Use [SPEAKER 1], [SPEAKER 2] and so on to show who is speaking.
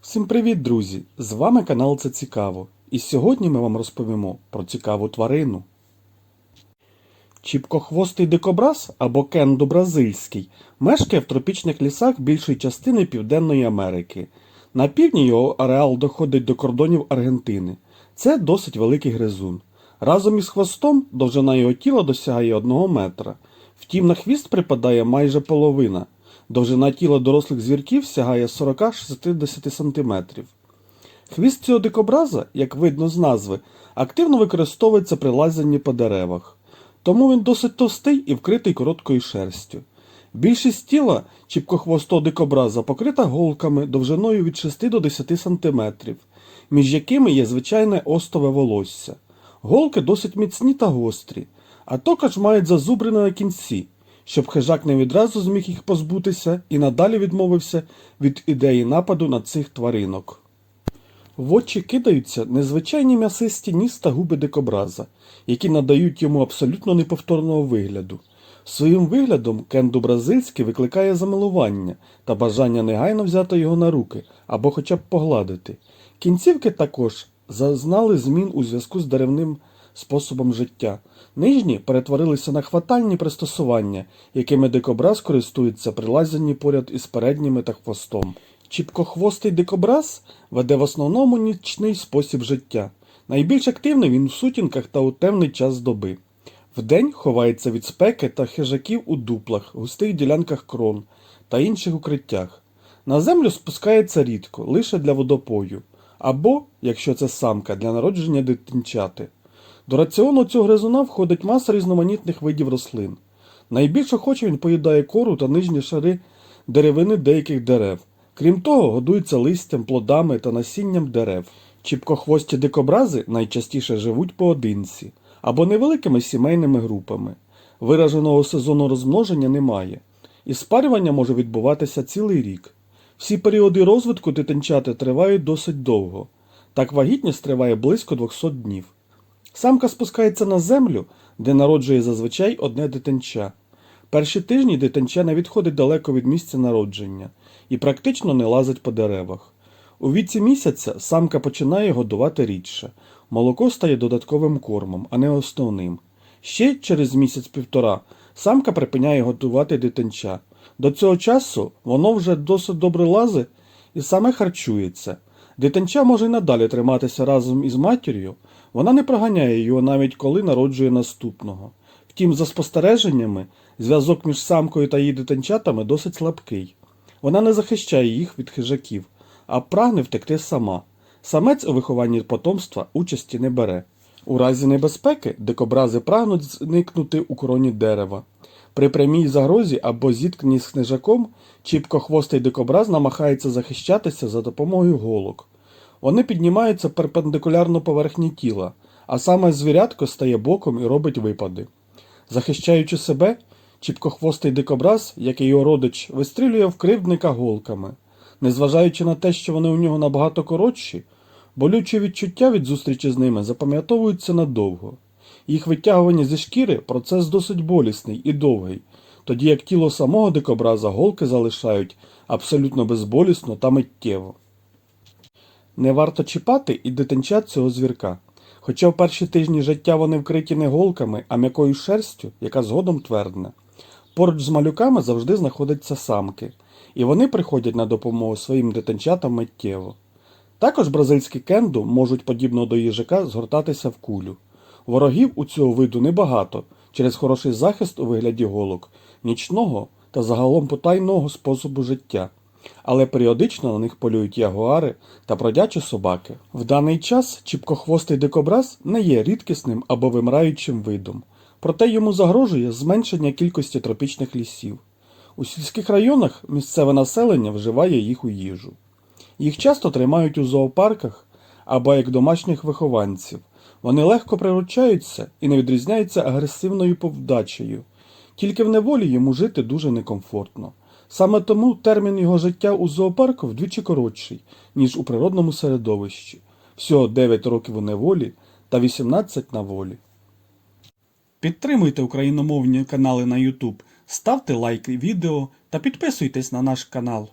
[SPEAKER 1] Всім привіт, друзі! З вами канал Це Цікаво. І сьогодні ми вам розповімо про цікаву тварину. Чіпкохвостий дикобраз або кенду бразильський мешкає в тропічних лісах більшої частини Південної Америки. На півдні його ареал доходить до кордонів Аргентини. Це досить великий гризун. Разом із хвостом довжина його тіла досягає 1 метра. Втім, на хвіст припадає майже половина. Довжина тіла дорослих звірків сягає 40-60 см. Хвіст цього дикобраза, як видно з назви, активно використовується при лазанні по деревах. Тому він досить товстий і вкритий короткою шерстю. Більшість тіла чіпкохвостого дикобраза покрита голками довжиною від 6 до 10 см, між якими є звичайне остове волосся. Голки досить міцні та гострі, а також мають зазубрини на кінці, щоб хижак не відразу зміг їх позбутися і надалі відмовився від ідеї нападу на цих тваринок. В очі кидаються незвичайні м'ясисті ніс та губи дикобраза, які надають йому абсолютно неповторного вигляду. Своїм виглядом кенду бразильський викликає замилування та бажання негайно взяти його на руки або хоча б погладити. Кінцівки також зазнали змін у зв'язку з деревним способом життя. Нижні перетворилися на хватальні пристосування, якими дикобраз користується при лазанні поряд із передніми та хвостом. Чіпкохвостий дикобраз веде в основному нічний спосіб життя. Найбільш активний він у сутінках та у темний час доби. Вдень ховається від спеки та хижаків у дуплах, густих ділянках крон та інших укриттях. На землю спускається рідко, лише для водопою, або, якщо це самка, для народження дитинчати. До раціону цього гризуна входить маса різноманітних видів рослин. Найбільш охоче він поїдає кору та нижні шари деревини деяких дерев. Крім того, годується листям, плодами та насінням дерев. Чіпкохвості дикобрази найчастіше живуть поодинці або невеликими сімейними групами. Вираженого сезону розмноження немає, і спарювання може відбуватися цілий рік. Всі періоди розвитку дитинчати тривають досить довго. Так вагітність триває близько 200 днів. Самка спускається на землю, де народжує зазвичай одне дитинча. Перші тижні дитинча не відходить далеко від місця народження і практично не лазить по деревах. У віці місяця самка починає годувати рідше. Молоко стає додатковим кормом, а не основним. Ще через місяць-півтора самка припиняє годувати дитинча. До цього часу воно вже досить добре лазить і саме харчується. Дитинча може й надалі триматися разом із матір'ю, вона не проганяє його навіть коли народжує наступного. Втім, за спостереженнями, зв'язок між самкою та її дитинчатами досить слабкий. Вона не захищає їх від хижаків, а прагне втекти сама. Самець у вихованні потомства участі не бере. У разі небезпеки дикобрази прагнуть зникнути у короні дерева. При прямій загрозі або зіткненні з хижаком чіпкохвостий дикобраз намагається захищатися за допомогою голок. Вони піднімаються перпендикулярно поверхні тіла, а саме звірятко стає боком і робить випади. Захищаючи себе, чіпкохвостий дикобраз, як і його родич, вистрілює в кривдника голками. Незважаючи на те, що вони у нього набагато коротші, болючі відчуття від зустрічі з ними запам'ятовуються надовго. Їх витягування зі шкіри процес досить болісний і довгий, тоді як тіло самого дикобраза голки залишають абсолютно безболісно та миттєво. Не варто чіпати і дитинчат цього звірка. Хоча в перші тижні життя вони вкриті не голками, а м'якою шерстю, яка згодом твердне. Поруч з малюками завжди знаходяться самки, і вони приходять на допомогу своїм дитинчатам миттєво. Також бразильські кенду можуть, подібно до їжака, згортатися в кулю. Ворогів у цього виду небагато через хороший захист у вигляді голок, нічного та загалом потайного способу життя. Але періодично на них полюють ягуари та бродячі собаки. В даний час чіпкохвостий дикобраз не є рідкісним або вимираючим видом, проте йому загрожує зменшення кількості тропічних лісів. У сільських районах місцеве населення вживає їх у їжу. Їх часто тримають у зоопарках або як домашніх вихованців. Вони легко приручаються і не відрізняються агресивною повдачею. Тільки в неволі йому жити дуже некомфортно. Саме тому термін його життя у зоопарку вдвічі коротший, ніж у природному середовищі. Всього 9 років у неволі та 18 на волі. Підтримуйте україномовні канали на YouTube, ставте лайки відео та підписуйтесь на наш канал.